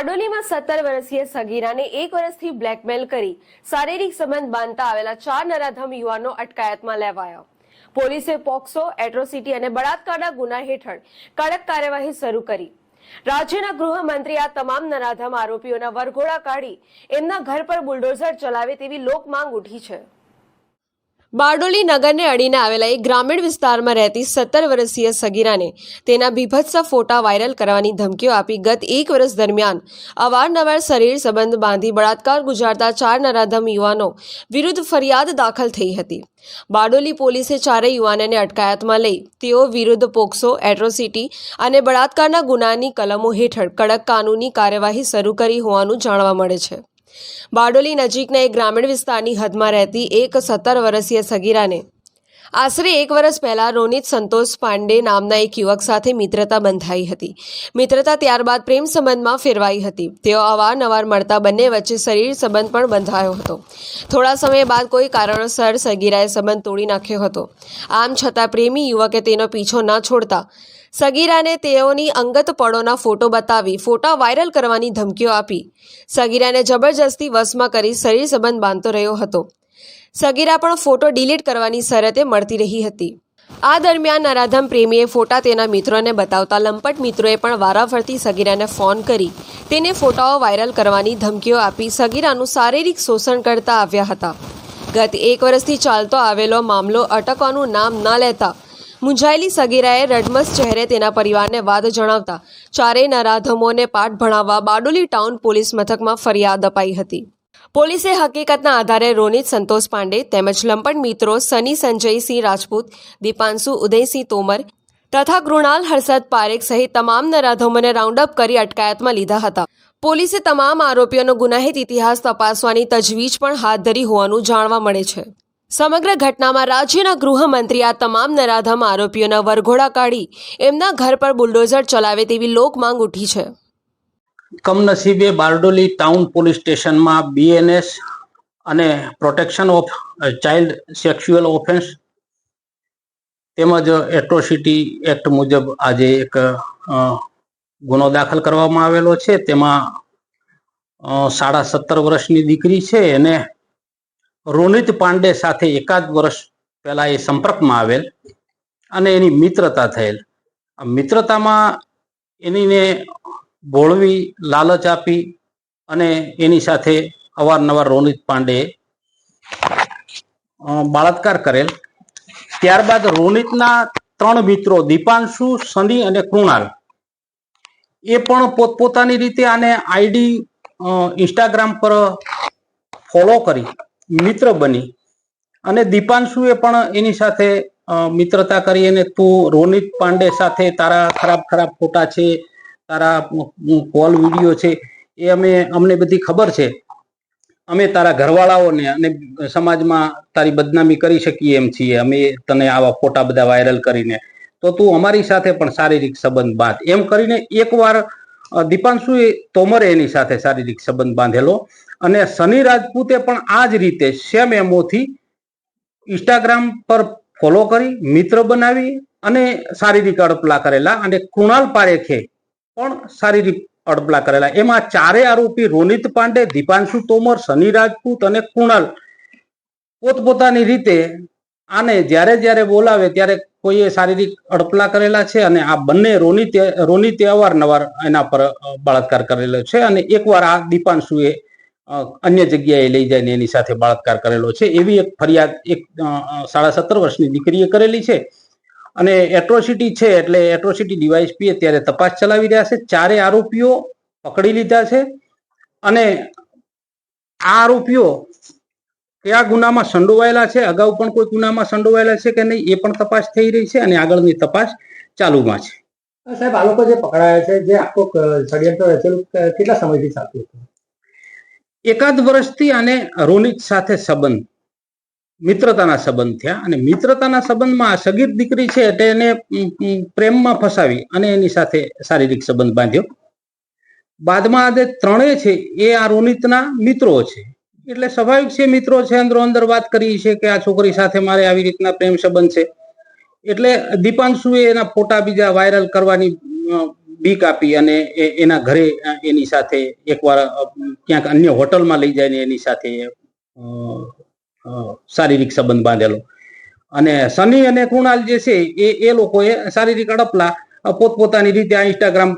બારડોલીમાં સત્તર વર્ષીય સગીરાને એક વર્ષથી બ્લેકમેલ કરી શારીરિક સંબંધ બાંધતા આવેલા ચાર નરાધમ યુવાનો અટકાયતમાં લેવાયા. પોલીસે પોક્સો, એટ્રોસિટી અને બળાત્કારના ગુના હેઠળ કડક કાર્યવાહી શરૂ કરી. રાજ્યના ગૃહમંત્રી આ તમામ નરાધમ આરોપીઓના વરઘોડા કાઢી એમના ઘર પર બુલડોઝર ચલાવે તેવી લોક માંગ ઉઠી છે. બારડોલી નગરને અડીને આવેલા એક ગ્રામીણ વિસ્તારમાં રહેતી સત્તર વર્ષીય સગીરાને તેના બીભત્સ ફોટા વાયરલ કરવાની ધમકીઓ આપી ગત એક વર્ષ દરમિયાન અવારનવાર શરીર સંબંધ બાંધી બળાત્કાર ગુજારતા ચાર નરાધમ યુવાનો વિરુદ્ધ ફરિયાદ દાખલ થઈ હતી. બારડોલી પોલીસે ચારેય યુવાનોને અટકાયતમાં લઈ તેઓ વિરુદ્ધ પોક્સો, એટ્રોસિટી અને બળાત્કારના ગુનાની કલમો હેઠળ કડક કાનૂની કાર્યવાહી શરૂ કરી હોવાનું જાણવા મળે છે. બારડોલી નજીકના એક ગ્રામીણ વિસ્તારની હદમાં રહેતી એક સત્તર વર્ષીય સગીરાને આશરે એક વર્ષ પહેલાં રોનિત સંતોષ પાંડે નામના એક યુવક સાથે મિત્રતા બંધાઈ હતી. મિત્રતા ત્યારબાદ પ્રેમ સંબંધમાં ફેરવાઈ હતી. તેઓ અવારનવાર મળતા બંને વચ્ચે શરીર સંબંધ પણ બંધાયો હતો. થોડા સમય બાદ કોઈ કારણોસર સગીરાએ સંબંધ તોડી નાખ્યો હતો. આમ છતાં પ્રેમી યુવકે તેનો પીછો ન છોડતા સગીરાને તેઓની અંગત પળોના ફોટો બતાવી ફોટા વાયરલ કરવાની ધમકીઓ આપી. સગીરાને જબરજસ્તી વશમાં કરી શરીર સંબંધ બાંધતો રહ્યો હતો. સગીરા પણ ફોટો ડિલીટ કરવાની શરતે મળતી રહી હતી. આ દરમિયાન નરાધમ પ્રેમીએ ફોટા તેના મિત્રોને બતાવતા લંપટ મિત્રોએ પણ વારાફરતી સગીરાને ફોન કરી તેને ફોટાઓ વાયરલ કરવાની ધમકીઓ આપી સગીરાનું શારીરિક શોષણ કરતા આવ્યા હતા. ગત એક વર્ષથી ચાલતો આવેલો મામલો અટકવાનું નામ ન લેતા મૂંઝાયેલી સગીરાએ રડમસ ચહેરે તેના પરિવારને વાદ જણાવતા ચારેય નરાધમોને પાઠ ભણાવવા બારડોલી ટાઉન પોલીસ મથકમાં ફરિયાદ અપાઈ હતી. પોલીસે હકીકતના આધારે રોનિત સંતોષ પાંડે તેમજ લંપટ મિત્રો સની સંજયસિંહ રાજપૂત, દીપાંશુ ઉદયસિંહ તોમર તથા કૃણાલ હર્ષદ પારેખ સહિત તમામ નરાધમોને રાઉન્ડ અપ કરી અટકાયતમાં લીધા હતા. પોલીસે તમામ આરોપીઓનો ગુનાહિત ઇતિહાસ તપાસવાની તજવીજ પણ હાથ ધરી હોવાનું જાણવા મળે છે. સમગ્ર ઘટનામાં રાજ્યના ગૃહમંત્રી આ તમામ નરાધમ આરોપીઓના વરઘોડા કાઢી એમના ઘર પર બુલડોઝર ચલાવે તેવી લોક માંગ ઉઠી છે. કમનસીબે બારડોલી ટાઉન પોલીસ સ્ટેશનમાં બીએનએસ અને protection of child sexual offences તેમજ એટ્રોસિટી એક્ટ મુજબ આજે એક ગુનો દાખલ કરવામાં આવેલો છે. તેમાં સાડા સત્તર વર્ષની દીકરી છે. એને રોનિત પાંડે સાથે એકાદ વર્ષ પહેલા એ સંપર્કમાં આવેલ અને એની મિત્રતા થયેલ. મિત્રતામાં એનીને ભોળવી લાલચ આપી અને એની સાથે અવારનવાર રોનિત પાંડે બળાત્કાર કરેલ. ત્યારબાદ રોનિતના ત્રણ મિત્રો દીપાંશુ, સની અને કૃણાલ. એ પણ પોતપોતાની રીતે આને આઈડી ઇન્સ્ટાગ્રામ પર ફોલો કરી. મિત્ર બની. અને દીપાંશુએ પણ એની સાથે મિત્રતા કરી અને તું રોનિત પાંડે સાથે તારા ખરાબ ખરાબ ફોટા છે, તારા કોલ વીડિયો છે, એ અમે, અમને બધી ખબર છે. અમે તારા ઘરવાળાઓને અને સમાજમાં તારી બદનામી કરી શકીએ એમ છીએ. અમે તને આવા ફોટા બધા વાયરલ કરીને. તો તું અમારી સાથે પણ શારીરિક સંબંધ બાંધ. એમ કરીને એકવાર દીપાંશુએ તોમરે એની સાથે શારીરિક સંબંધ બાંધેલો. અને સની રાજપૂતે પણ આ જ રીતે સેમ એમોથી ઇન્સ્ટાગ્રામ પર ફોલો કરી, મિત્ર બનાવી અને શારીરિક અડપલા કરેલા અને કૃણાલ પારેખે પણ શારીરિક અડપલા કરેલા. એમાં ચારે આરોપી રોનિત પાંડે, દીપાંશુ તોમર સની રાજપૂત અને કૃણાલ પોતપોતાની રીતે આને જ્યારે જ્યારે બોલાવે ત્યારે કોઈએ શારીરિક અડપલા કરેલા છે અને આ બંને રોનિતે રોનિતે અવારનવાર એના પર બળાત્કાર કરેલો છે અને એકવાર આ દીપાંશુએ અન્ય જગ્યાએ લઈ જઈને એની સાથે બળાત્કાર કરેલો છે. એવી એક ફરિયાદ એક સાડા સત્તર વર્ષની દીકરીએ કરેલી છે. અને એટ્રોસિટી છે એટલે એટ્રોસિટી ડીવાયસપી અત્યારે તપાસ ચલાવી રહ્યા છે. ચારે આરોપીઓ પકડી લીધા છે. અને આ આરોપીઓ કયા ગુનામાં સંડોવાયેલા છે? અગાઉ પણ કોઈ ગુનામાં સંડોવાયેલા છે કે નહીં? એ પણ તપાસ થઈ રહી છે અને આગળની તપાસ ચાલુમાં છે. સાહેબ, આ લોકો જે પકડાયા છે, જે આખો ષડયંત્ર રચેલું કેટલા સમયથી ચાલતું હતું? એકાદ વર્ષથી આને રોનિત સાથે સંબંધ, મિત્રતાના સંબંધ થયા અને મિત્રતાના સંબંધમાં આ સગીર દીકરી છે એટલે એને પ્રેમમાં ફસાવી અને એની સાથે શારીરિક સંબંધ બાંધ્યો. બાદમાં આ જે ત્રણેય છે એ આ રોનિતના મિત્રો છે. એટલે સ્વાભાવિક છે મિત્રો છે, અંદરો અંદર વાત કરી છે કે આ છોકરી સાથે મારે આવી રીતના પ્રેમ સંબંધ છે. એટલે દીપાંશુએ એના ફોટા બીજા વાયરલ કરવાની બીક આપી અને એના ઘરે એની સાથે એકવાર ક્યાંક અન્ય હોટલમાં લઈ જઈને એની સાથે શારીરિક સંબંધ બાંધેલો. અને સની અને કૃણાલ જે છે, એ એ લોકોએ શારીરિક અડપલા પોતપોતાની રીતે આ ઇન્સ્ટાગ્રામ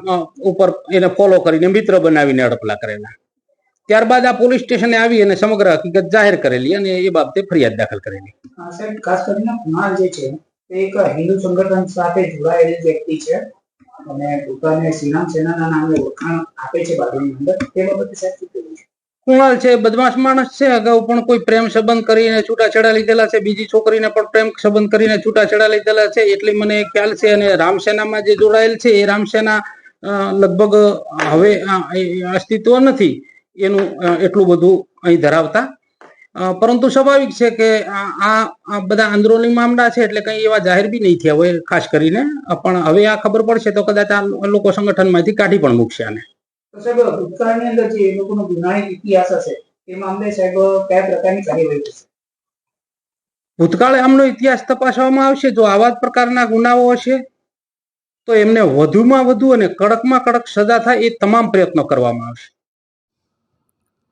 ઉપર એને ફોલો કરીને મિત્ર બનાવીને અડપલા કરેલા. ત્યારબાદ આ પોલીસ સ્ટેશને આવી અને સમગ્ર હકીકત જાહેર કરેલી અને એ બાબતે ફરિયાદ દાખલ કરેલી. ખાસ કરીને કુણાલ જે છે એક હિન્દુ સંગઠન સાથે જોડાયેલી વ્યક્તિ છે. અને પોતાને શ્રીરામ સેનાના નામે ઓળખાણ આપે છે બાજુની અંદર તે બાબતે સાહેબ કુણાલ છે, બદમાશ માણસ છે અગાઉ, પણ કોઈ પ્રેમ સંબંધ કરીને છૂટાછેડા લીધેલા છે. બીજી છોકરીને પણ પ્રેમ સંબંધ કરીને છૂટાછેડા લીધેલા છે. એટલી મને ખ્યાલ છે અને રામસેનામાં જે જોડાયેલ છે, એ રામસેના લગભગ હવે અસ્તિત્વ નથી. એનું એટલું બધું અહીં ધરાવતા પરંતુ સ્વાભાવિક છે કે આ બધા અંદરોની મામલા છે એટલે કઈ એવા જાહેર બી નહીં થયા હોય ખાસ કરીને. પણ હવે આ ખબર પડશે તો કદાચ આ લોકો સંગઠનમાંથી કાઢી પણ મૂકશે આને. ભૂતકાળની અંદર જે એ લોકોનો ગુનાહિત ઇતિહાસ હશે તે મામલે સાહેબ કયા પ્રકારની કાર્યવાહી થશે? ભૂતકાળે આમનો ઇતિહાસ તપાસવામાં આવશે જો આવા જ પ્રકારના ગુનાઓ હશે તો એમને વધુમાં વધુ અને કડકમાં કડક સજા થાય એ તમામ પ્રયત્નો કરવામાં આવશે.